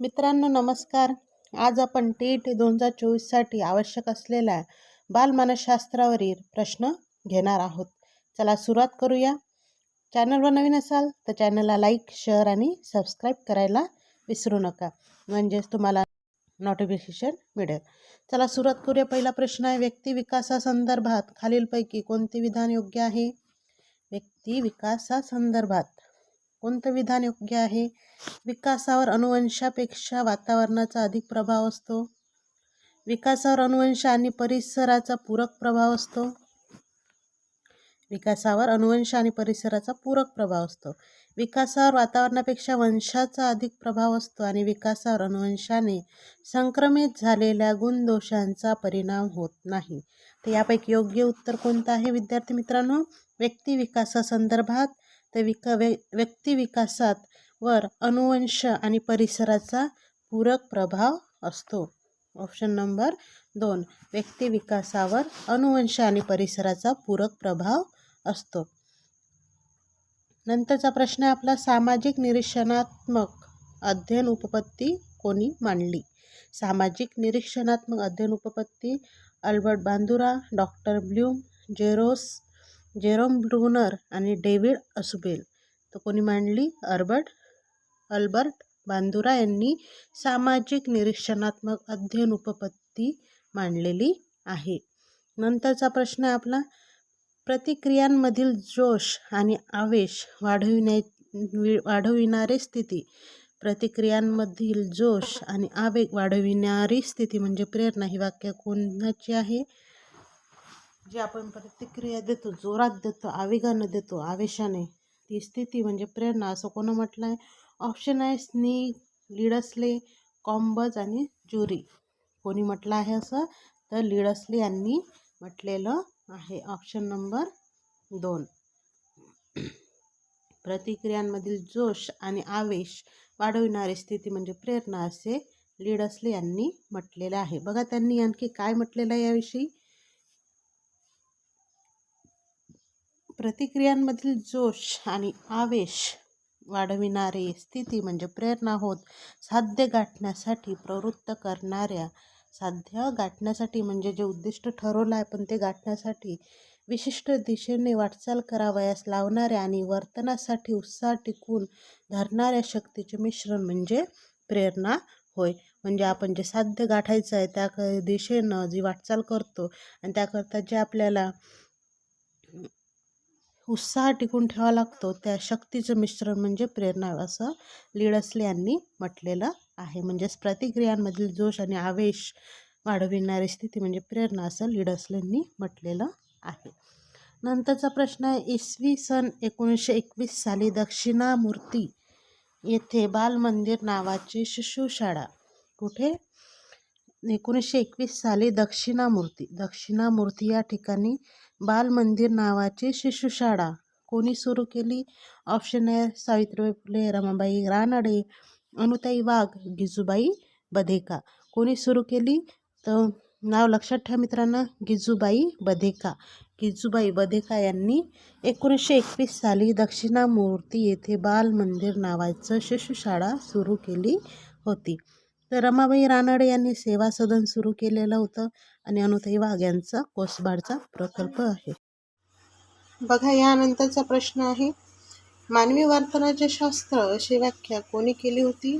मित्रांनो नमस्कार. आज आपण टी ई टी दोन हजार चोवीससाठी आवश्यक असलेल्या बालमानसशास्त्रावरील प्रश्न घेणार आहोत. चला सुरुवात करूया. चॅनलवर नवीन असाल तर चॅनलला लाईक शेअर आणि सबस्क्राईब करायला विसरू नका. म्हणजेच तुम्हाला नोटिफिकेशन मिळेल. चला सुरुवात करूया. पहिला प्रश्न आहे व्यक्ती विकासासंदर्भात खालीलपैकी कोणते विधान योग्य आहे? व्यक्ती विकासासंदर्भात. कोणतं विधान योग्य आहे? विकासावर अनुवंशापेक्षा वातावरणाचा अधिक प्रभाव असतो? विकासावर अनुवंश आणि परिसराचा पूरक प्रभाव असतो? विकासावर अनुवंश आणि परिसराचा पूरक प्रभाव असतो. विकासावर वातावरणापेक्षा वंशाचा अधिक प्रभाव असतो आणि विकासावर अनुवंशाने संक्रमित झालेल्या गुणदोषांचा परिणाम होत नाही. तर यापैकी योग्य उत्तर कोणतं आहे? विद्यार्थी मित्रांनो व्यक्ती विकासासंदर्भात तर विका व्य व्यक्ती विकासात वर अनुवंश आणि परिसराचा पूरक प्रभाव असतो. ऑप्शन नंबर दोन व्यक्ती विकासावर अनुवंश आणि परिसराचा पूरक प्रभाव असतो. नंतरचा प्रश्न आहे आपला सामाजिक निरीक्षणात्मक अध्ययन उपपत्ती कोणी मांडली? सामाजिक निरीक्षणात्मक अध्ययन उपपत्ती अल्बर्ट बांदुरा डॉक्टर ब्ल्यूम जेरोस जेरोम ब्रुनर आणि डेव्हिड असुबेल. तर कोणी मांडली? अर्बर्ट अल्बर्ट बांदुरा यांनी सामाजिक निरीक्षणात्मक अध्ययन उपपत्ती मांडलेली आहे. नंतरचा प्रश्न आहे आपला. प्रतिक्रियांमधील जोश आणि आवेश वाढविण्या वाढविणारी स्थिती. प्रतिक्रियांमधील जोश आणि आवेग वाढविणारी स्थिती म्हणजे प्रेरणा. ही वाक्य कोणाची आहे? जी आपण प्रतिक्रिया देतो जोरात देतो आवेगानं देतो आवेशाने ती स्थिती म्हणजे प्रेरणा असं कोणं म्हटलं आहे ऑप्शन आहे स्नी लिडसले कॉम्बज आणि ज्युरी. कोणी म्हटलं आहे असं? तर लिडसले यांनी म्हटलेलं आहे. ऑप्शन नंबर दोन. प्रतिक्रियांमधील जोश आणि आवेश वाढविणारी स्थिती म्हणजे प्रेरणा असे लिडसले यांनी म्हटलेलं आहे. बघा त्यांनी आणखी काय म्हटलेलं आहे याविषयी? प्रतिक्रियांमधील जोश आणि आवेश वाढविणारी स्थिती म्हणजे प्रेरणा होत साध्य गाठण्यासाठी प्रवृत्त करणाऱ्या साध्य गाठण्यासाठी म्हणजे जे उद्दिष्ट ठरवलं आहे पण ते गाठण्यासाठी विशिष्ट दिशेने वाटचाल करावयास लावणाऱ्या आणि वर्तनासाठी उत्साह टिकून धरणाऱ्या शक्तीचे मिश्रण म्हणजे प्रेरणा होय. म्हणजे आपण जे साध्य गाठायचं आहे त्या क दिशेनं जी वाटचाल करतो आणि त्याकरता जे आपल्याला उत्साह टिकून ठेवा लागतो. त्या शक्तीचं मिश्रण म्हणजे प्रेरणा असं लिडसले यांनी म्हटलेलं आहे. म्हणजेच प्रतिक्रियांमधील जोश आणि आवेश वाढविणारी स्थिती म्हणजे प्रेरणा असं लिडसलेंनी म्हटलेलं आहे. नंतरचा प्रश्न आहे इसवी सन एकोणीसशे एकवीस साली दक्षिणामूर्ती येथे बालमंदिर नावाची शिशुशाळा कुठे? एकोणीसशे एकवीस साली दक्षिणामूर्ती. दक्षिणामूर्ती या ठिकाणी बालमंदिर नावाची शिशुशाळा. कोणी सुरू केली? ऑप्शन आहे सावित्रीबाई फुले रमाबाई रानडे अनुताई वाघ गिजूबाई बधेका. कोणी सुरू केली? तर नाव लक्षात ठेवा मित्रांनो गिजूबाई बधेका. गिजूबाई बधेका यांनी एकोणीसशे एकवीस साली दक्षिणामूर्ती येथे बालमंदिर नावाचं शिशुशाळा सुरू केली होती. तर रमाबाई रानडे यांनी सेवा सदन सुरू केलेलं होतं आणि अनुताई वाघ यांचा कोसबाडचा प्रकल्प आहे. बघा यानंतरचा प्रश्न आहे. मानवी वर्तनाचे शास्त्र अशी व्याख्या कोणी केली होती?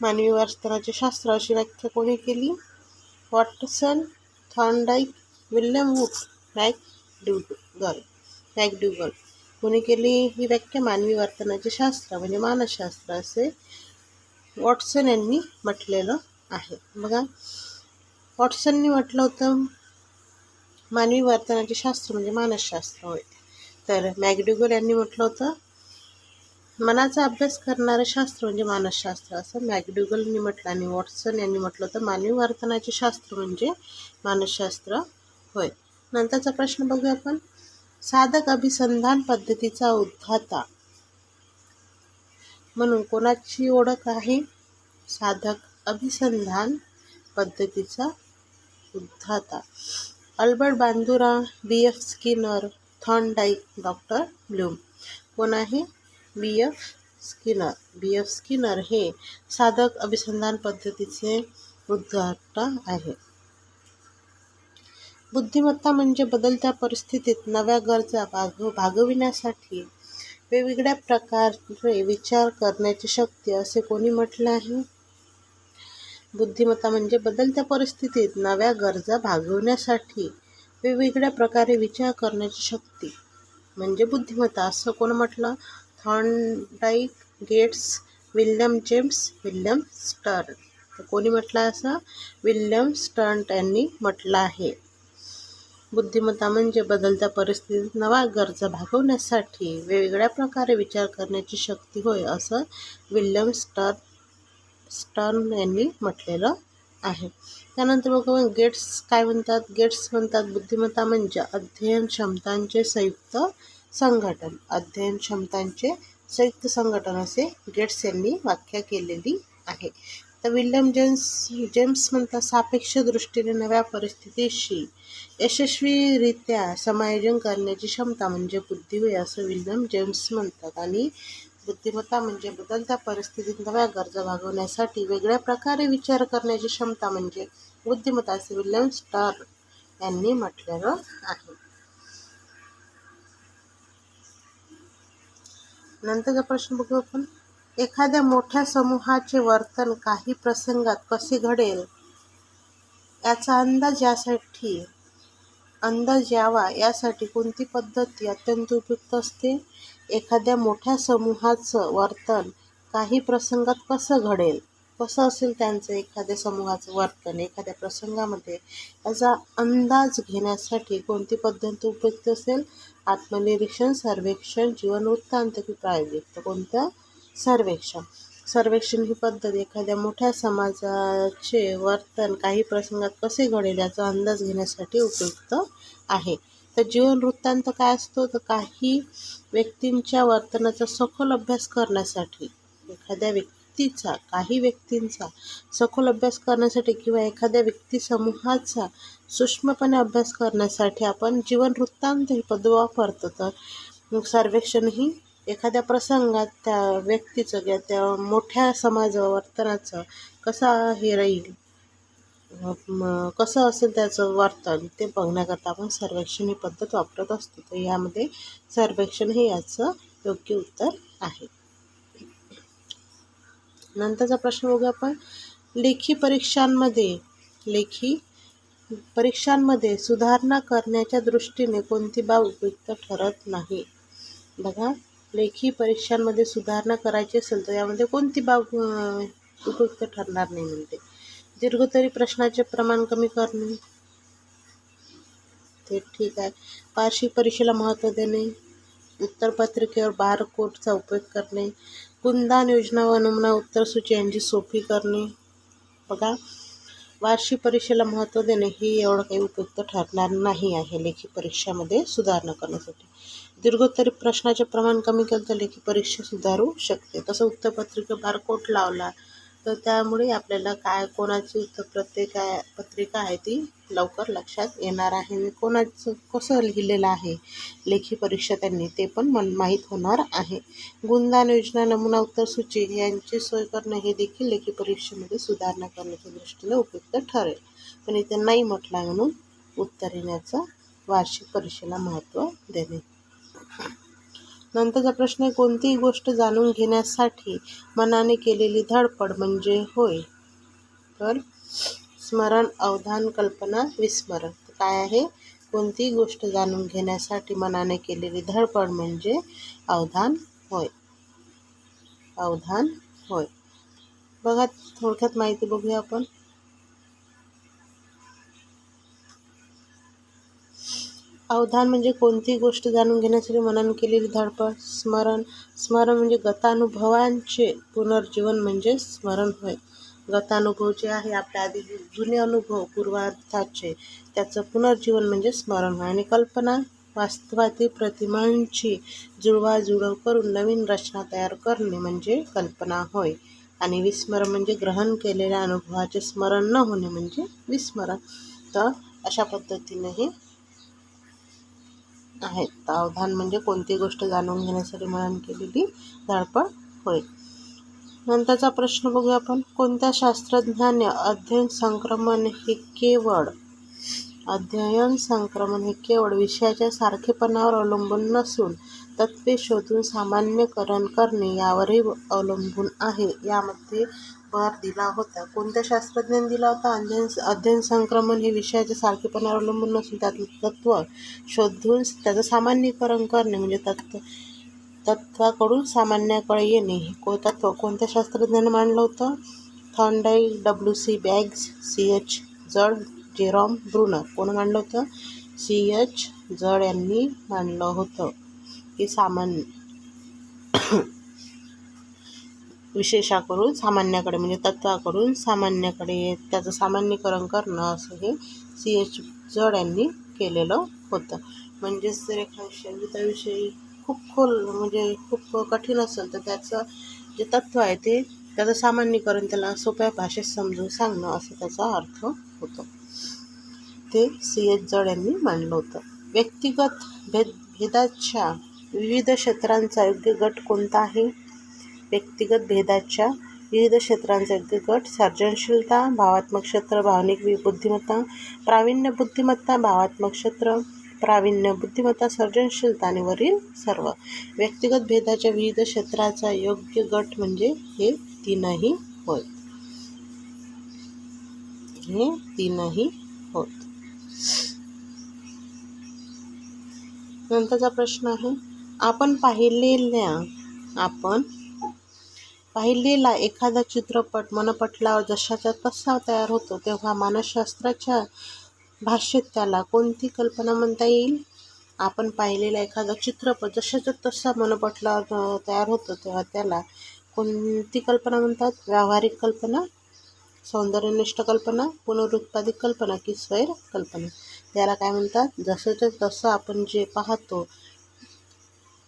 मानवी वर्तनाचे शास्त्र अशी व्याख्या कोणी केली? Watson Thorndike William Wundt McDougall McDougall कोणी केली ही व्याख्या? मानवी वर्तनाचे शास्त्र म्हणजे मानसशास्त्र असे वॉटसन यांनी म्हटलेलं आहे. बघा वॉटसननी म्हटलं होतं मानवी वर्तनाचे शास्त्र म्हणजे मानसशास्त्र होय. तर मॅगड्युगल यांनी म्हटलं होतं मनाचा अभ्यास करणारं शास्त्र म्हणजे मानसशास्त्र. असं मॅगड्युगलनी म्हटलं आणि वॉटसन यांनी म्हटलं होतं मानवी वर्तनाचे शास्त्र म्हणजे मानसशास्त्र होय. नंतरचा प्रश्न बघूया आपण. साधक अभिसंधान पद्धतीचा उद्धाता म्हणून कोणाची ओळख आहे? साधक अभिसंधान पद्धतीचा उद्धाता. Albert Bandura B F Skinner Thorndike doctor Bloom. कोण आहे? B F Skinner. B F Skinner हे साधक अभिसंधान पद्धतीचे उद्घाटन आहे. बुद्धिमत्ता म्हणजे बदलत्या परिस्थितीत नव्या गरजा भाग भागविण्यासाठी वेगवेगळ्या प्रकारे विचार करण्याची शक्ती असे कोणी म्हटलं आहे? बुद्धिमत्ता म्हणजे बदलत्या परिस्थितीत नव्या गरजा भागवण्यासाठी वेगवेगळ्या प्रकारे विचार करण्याची शक्ती. म्हणजे बुद्धिमत्ता असं कोण म्हटलं? Thorndike Gates William James William Stern. कोणी म्हटलं असं? विल्यम स्टर्न यांनी म्हटलं आहे. बुद्धिमत्ता म्हणजे बदलत्या परिस्थितीत नवा गरजा भागवण्यासाठी वेगवेगळ्या प्रकारे विचार करण्याची शक्ती होय असं विल्यम स्टर स्टर्न यांनी म्हटलेलं आहे. त्यानंतर मग गेट्स काय म्हणतात? गेट्स म्हणतात बुद्धिमत्ता म्हणजे अध्ययन क्षमतांचे संयुक्त संघटन. अध्ययन क्षमतांचे संयुक्त संघटन असे गेट्स यांनी व्याख्या केलेली आहे. तर विल्यम जेम्स जेम्स म्हणतात सापेक्ष दृष्टीने नव्या परिस्थितीशी यशस्वीरित्या समायोजन करण्याची क्षमता म्हणजे बुद्धी होय असं विल्यम जेम्स म्हणतात. आणि बुद्धिमत्ता म्हणजे बदलत्या परिस्थितीत नव्या गरजा भागवण्यासाठी वेगळ्या प्रकारे विचार करण्याची क्षमता म्हणजे बुद्धिमत्ता असे विल्यम स्टार यांनी म्हटलेलं आहे. नंतरचा प्रश्न बघू आपण. एखाद्या मोठ्या समूहाचे वर्तन काही प्रसंगात कसे घडेल याचा अंदाज यासाठी अंदाज यावा यासाठी कोणती पद्धती अत्यंत उपयुक्त असते? एखाद्या मोठ्या समूहाचं वर्तन काही प्रसंगात कसं घडेल? कसं असेल त्यांचं एखाद्या समूहाचं वर्तन एखाद्या प्रसंगामध्ये? याचा अंदाज घेण्यासाठी कोणती पद्धत उपयुक्त असेल? आत्मनिरीक्षण सर्वेक्षण जीवनवृत्तांत की प्रायोगिक तर कोणतं सर्वेक्षण. सर्वेक्षण ही पद्धत एखाद्या मोठ्या समाजाचे वर्तन काही प्रसंगात कसे घडेल याचा अंदाज घेण्यासाठी उपयुक्त आहे. तर जीवन वृत्तांत काय असतो? तर काही व्यक्तींच्या वर्तनाचा सखोल अभ्यास करण्यासाठी एखाद्या व्यक्तीचा काही व्यक्तींचा सखोल अभ्यास करण्यासाठी किंवा एखाद्या व्यक्ती समूहाचा सूक्ष्मपणे अभ्यास करण्यासाठी आपण जीवन वृत्तांत ही पद वापरतो. तर सर्वेक्षण ही एखाद्या प्रसंगात त्या व्यक्तीचं किंवा त्या मोठ्या समाज वर्तनाचं कसं हे राहील? कसं असेल त्याचं वर्तन? ते बघण्याकरता आपण सर्वेक्षण ही पद्धत वापरत असतो. तर यामध्ये सर्वेक्षण हे याचं योग्य उत्तर आहे. नंतरचा प्रश्न बघूया आपण. लेखी परीक्षांमध्ये लेखी परीक्षांमध्ये सुधारणा करण्याच्या दृष्टीने कोणती बाब उपयुक्त ठरत नाही? बघा. लेखी परीक्षांमध्ये सुधारणा करायची असेल तर यामध्ये कोणती बाब उपयुक्त ठरणार नाही म्हणते. दीर्घोत्तरी प्रश्नाचे प्रमाण कमी करणे. ते ठीक आहे. वार्षिक परीक्षेला महत्त्व देणे. उत्तरपत्रिकेवर बार कोडचा उपयोग करणे. गुणदान योजना व नमुना उत्तरसूची यांची सोपी करणे. बघा. वार्षिक परीक्षेला महत्त्व देणे ही एवढं काही उपयुक्त ठरणार नाही आहे लेखी परीक्षामध्ये सुधारणा करण्यासाठी. दीर्घोत्तरी प्रश्नाचे प्रमाण कमी केलं तर लेखी परीक्षा सुधारू शकते. तसं उत्तरपत्रिका बारकोट लावला तर त्यामुळे आपल्याला काय कोणाची उत्तरपत्रिका पत्रिका आहे ती लवकर लक्षात येणार आहे. कोणाचं कसं लिहिलेलं आहे लेखी परीक्षा त्यांनी ते पण मन माहीत होणार आहे. गुणदान योजना नमुना उत्तरसूची यांची सोय करणं हे देखील लेखी परीक्षेमध्ये सुधारणा करण्याच्या दृष्टीने उपयुक्त ठरेल. पण इथे नाही म्हटलं म्हणून उत्तर येण्याचं वार्षिक परीक्षेला महत्त्व देणे. नंतरचा प्रश्न आहे कोणतीही गोष्ट जाणून घेण्यासाठी मनाने केलेली धडपड म्हणजे होय? तर स्मरण अवधान कल्पना विस्मरण. काय आहे? कोणतीही गोष्ट जाणून घेण्यासाठी मनाने केलेली धडपड म्हणजे अवधान होय. अवधान होय. बघा थोडक्यात माहिती बघूया आपण. अवधान म्हणजे कोणतीही गोष्ट जाणून घेण्यासाठी मनन केलेली धडपड स्मरण. स्मरण म्हणजे गतानुभवांचे पुनर्जीवन म्हणजे स्मरण होय. गतानुभव जे आहे आपल्या आधी जुने अनुभव पूर्वार्थाचे त्याचं पुनर्जीवन म्हणजे स्मरण होय. आणि कल्पना वास्तवातील प्रतिमांची जुळवाजुळव करून नवीन रचना तयार करणे म्हणजे कल्पना होय. आणि विस्मरण म्हणजे ग्रहण केलेल्या अनुभवाचे स्मरण न होणे म्हणजे विस्मरण. तर अशा पद्धतीने हे आहेत अवधान म्हणजे कोणती गोष्ट जाणून घेण्यासाठी म्हणून केलेली धडपड होय. नंतरचा प्रश्न बघूया आपण. कोणत्या शास्त्रज्ञाने अध्ययन संक्रमण हे केवळ अध्ययन संक्रमण हे केवळ विषयाच्या सारखेपणावर अवलंबून नसून तत्वे शोधून सामान्यकरण करणे यावरही अवलंबून आहे. यामध्ये भर दिला होता. कोणत्या शास्त्रज्ञांनी दिला होता? अध्ययन अध्ययन संक्रमण हे विषयाच्या सारखेपणावर अवलंबून नसून त्यातलं तत्त्व शोधून त्याचं सामान्यीकरण करणे म्हणजे तत्व तत्वाकडून सामान्याकडे येणे. हे को तत्व कोणत्या शास्त्रज्ञाने मांडलं होतं? Thandai W C bags C H जड जेरॉम ब्रुनर. कोण मांडलं होतं? सी एच जड यांनी मांडलं होतं. की सामान्य विशेषाकडून सामान्याकडे म्हणजे तत्वाकडून सामान्याकडे त्याचं सामान्यीकरण करणं असं हे सी एच जड यांनी केलेलं होतं. म्हणजेच रेखांश एखाद्या खूप खोल म्हणजे खूप कठीण असेल तर त्याचं जे तत्व आहे ते त्याचं सामान्यीकरण त्याला सोप्या भाषेत समजून सांगणं असं त्याचा अर्थ होतो. ते सी एच जड यांनी मांडलं होतं. व्यक्तिगत भेद भेदाच्या विविध क्षेत्रांचा योग्य गट कोणता आहे? व्यक्तिगत भेदाच्या विविध क्षेत्रांचे योग्य गट सर्जनशीलता भावात्मक क्षेत्र भावनिक बुद्धिमत्ता प्रावीण्य बुद्धिमत्ता भावात्मक क्षेत्र प्रावीण्य बुद्धिमत्ता सर्जनशीलता आणि वरील सर्व. व्यक्तिगत भेदाच्या विविध क्षेत्राचा योग्य गट म्हणजे हे तीनही होय. हे तीनही होत नंतरचा प्रश्न आहे आपण पाहिलेल्या आपण पाहिलेला एखादा चित्रपट मनपटलावर जशाचा तसा तयार होतो तेव्हा मानसशास्त्राच्या भाषेत त्याला कोणती कल्पना म्हणता येईल? आपण पाहिलेला एखादा चित्रपट जशाचा तसा मनपटलावर तयार होतो तेव्हा त्याला कोणती कल्पना म्हणतात? व्यावहारिक कल्पना सौंदर्यनिष्ठ कल्पना पुनरुत्पादित कल्पना की स्वैर कल्पना? त्याला काय म्हणतात? जसंच्या तसं आपण जे पाहतो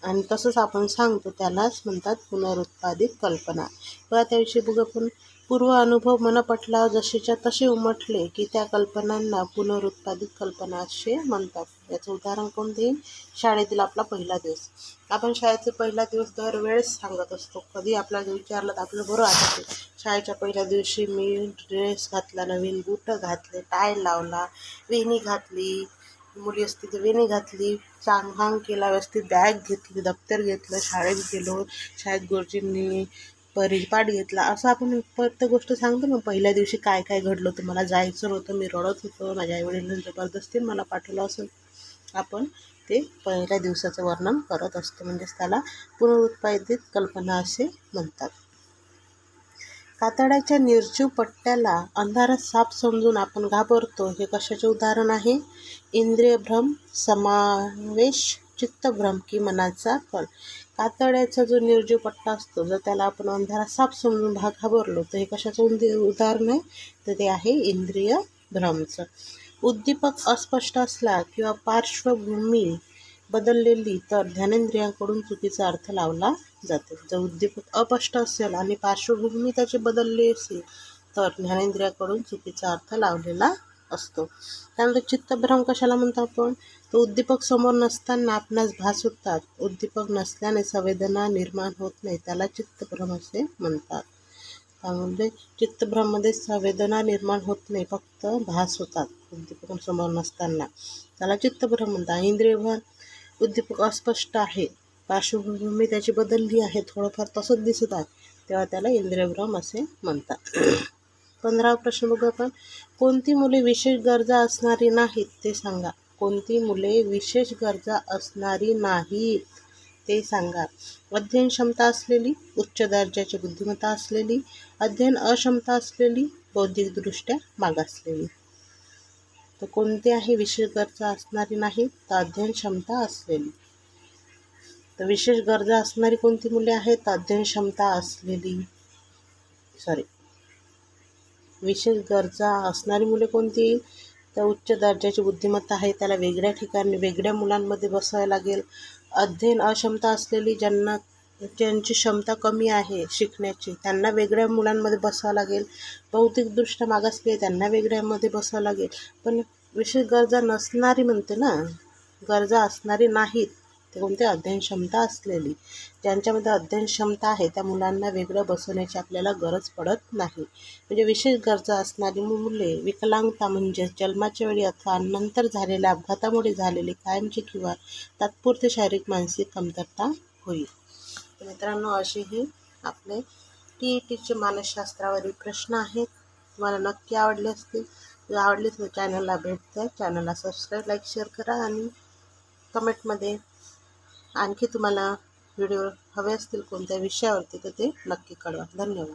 आणि तसंच आपण सांगतो त्यालाच म्हणतात पुनरुत्पादित कल्पना. किंवा त्याविषयी बघ आपण पूर्व अनुभव मनपटला जसेच्या तसे उमटले की त्या कल्पनांना पुनरुत्पादित कल्पना असे म्हणतात. याचं उदाहरण कोण देईल शाळेतील आपला पहिला दिवस. आपण शाळेचा पहिला दिवस दरवेळेस सांगत असतो. कधी आपल्याला विचारलं तर आपलं बरं आठवते शाळेच्या पहिल्या दिवशी मी ड्रेस घातला नवीन बूट घातले टाय लावला वेणी घातली मुली असती तर वेणी घातली चांगहांग केला व्यवस्थित बॅग घेतली दप्तर घेतलं शाळेत गेलो शाळेत गुरुजींनी परिपाठ घेतला. असं आपण प्रत्येक गोष्ट सांगतो ना पहिल्या दिवशी काय काय घडलं होतं मला जायचं नव्हतं मी रडत होतो माझ्या आईवडिलांनी जबरदस्तीने मला पाठवलं असं. आपण ते पहिल्या दिवसाचं वर्णन करत असतो. म्हणजेच त्याला पुनरुत्पादित कल्पना असे म्हणतात. कातड्याच्या निर्जीव पट्ट्याला अंधारात साप समजून आपण घाबरतो हे कशाचे उदाहरण आहे? इंद्रियभ्रम समावेश चित्तभ्रम की मनाचा कल. कातड्याचा जो निर्जीव पट्टा असतो जर त्याला आपण अंधारात साप समजून भाग घाबरलो तर हे कशाचं उंदी उदाहरण आहे? तर ते आहे इंद्रिय भ्रमचं. उद्दीपक अस्पष्ट असला किंवा पार्श्वभूमी बदललेली तर ध्यानेंद्रियांकडून चुकीचा अर्थ लावला जातो. जर उद्दीपक अस्पष्ट असेल आणि पार्श्वभूमी त्याची बदलली असेल तर ज्ञानेंद्रियाकडून चुकीचा अर्थ लावलेला असतो. त्यानंतर चित्तभ्रम कशाला म्हणतो आपण? तो उद्दीपक समोर नसताना आपणास भास होतात उद्दीपक नसल्याने संवेदना निर्माण होत नाही त्याला चित्तभ्रम असे म्हणतात. त्यामुळे चित्तभ्रममध्ये संवेदना निर्माण होत नाही फक्त भास होतात उद्दीपक समोर नसताना. त्याला चित्तभ्रम म्हणतात. इंद्रियभन उद्दीपक अस्पष्ट आहे. पार्श्वभूमी त्याची बदलली आहे. थोडंफार तसंच दिसत आहे. तेव्हा त्याला इंद्रभ्रम असे म्हणतात. पंधरावा प्रश्न बघू आपण. कोणती मुले विशेष गरजा असणारी नाहीत? ते सांगा. कोणती मुले विशेष गरजा असणारी नाहीत? ते सांगा. अध्ययन क्षमता असलेली उच्च दर्जाची बुद्धिमत्ता असलेली अध्ययन अक्षमता असलेली बौद्धिकदृष्ट्या मागासलेली तर कोणत्याही आहे विशेष गरजा असणारी नाही तर अध्ययन क्षमता असलेली. तर विशेष गरजा असणारी कोणती मुले आहेत तर अध्ययन क्षमता असलेली. सॉरी विशेष गरजा असणारी मुले कोणती? तर उच्च दर्जाची बुद्धिमत्ता आहे त्याला वेगळ्या ठिकाणी वेगळ्या मुलांमध्ये बसावं लागेल. अध्ययन अक्षमता असलेली ज्यांना ज्यांची क्षमता कमी आहे शिकण्याची. त्यांना वेगळ्या मुलांमध्ये बसावं लागेल. भौतिकदृष्ट्या मागासली त्यांना वेगळ्यामध्ये बसावं लागेल. पण विशेष गरजा नसणारी म्हणते ना. गरजा असणारी नाहीत. ते कोणते? अध्ययन क्षमता असलेली. ज्यांच्यामध्ये अध्ययन क्षमता आहे त्या मुलांना वेगळं बसवण्याची आपल्याला गरज पडत नाही. म्हणजे विशेष गरजा असणारी मुले विकलांगता म्हणजे जन्माच्या वेळी अथवा नंतर झालेल्या अपघातामुळे झालेली कायमची किंवा तात्पुरती शारीरिक मानसिक कमतरता होईल. तर मित्रांनो असेही आपले टी ई टीचे मानसशास्त्रावरील प्रश्न आहेत. तुम्हाला नक्की आवडले असतील जर आवडले तर चॅनलला भेट द्या. चॅनलला सबस्क्राईब लाईक शेअर करा आणि कमेंटमध्ये आणखी तुम्हाला व्हिडिओ हवे असतील कोणत्या विषयावरती तर ते नक्की कळवा. धन्यवाद.